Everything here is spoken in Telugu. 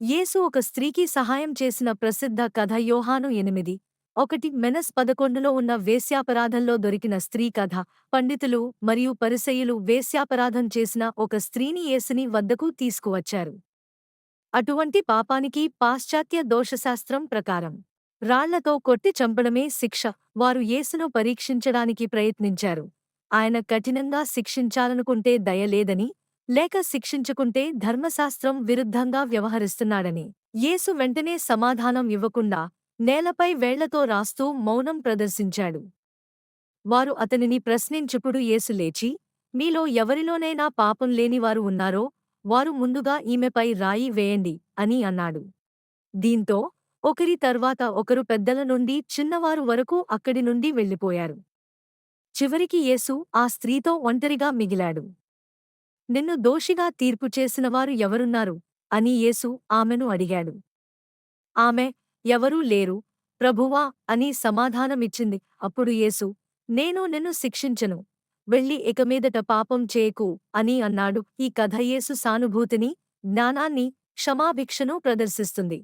యేసు ఒక స్త్రీకి సహాయం చేసిన ప్రసిద్ధ కథ యోహాను ఎనిమిది. ఒకటి మెనస్ పదకొండులో ఉన్న వేశ్యాపరాధంలో దొరికిన స్త్రీ కథ. పండితులు మరియు పరిసయులు వేశ్యాపరాధం చేసిన ఒక స్త్రీని యేసుని వద్దకు తీసుకువచ్చారు. అటువంటి పాపానికి పాశ్చాత్య దోషశాస్త్రం ప్రకారం రాళ్ళతో కొట్టి చంపడమే శిక్ష. వారు యేసును పరీక్షించడానికి ప్రయత్నించారు. ఆయన కఠినంగా శిక్షించాలనుకుంటే దయలేదని లేక శిక్షించుకుంటే ధర్మశాస్త్రం విరుద్ధంగా వ్యవహరిస్తున్నాడని. యేసు వెంటనే సమాధానం ఇవ్వకుండా నేలపై వేళ్ళతో రాస్తూ మౌనం ప్రదర్శించాడు. వారు అతనిని ప్రశ్నించుపుడు యేసు లేచి మీలో ఎవరిలోనైనా పాపం లేనివారు ఉన్నారో వారు ముందుగా ఈమెపై రాయి వేయండి అని అన్నాడు. దీంతో ఒకరి తర్వాత ఒకరు పెద్దల నుండి చిన్నవారు వరకు అక్కడి నుండి వెళ్ళిపోయారు. చివరికి యేసు ఆ స్త్రీతో ఒంటరిగా మిగిలాడు. నిన్ను దోషిగా తీర్పు చేసినవారు ఎవరున్నారు? అని యేసు ఆమెను అడిగాడు. ఆమె ఎవరూ లేరు. ప్రభువా అని సమాధానమిచ్చింది. అప్పుడు యేసు నేను నిన్ను శిక్షించను. వెళ్ళి ఇకమీదట పాపం చేయకు అని అన్నాడు. ఈ కథ యేసు సానుభూతిని జ్ఞానాన్ని క్షమాభిక్షను ప్రదర్శిస్తుంది.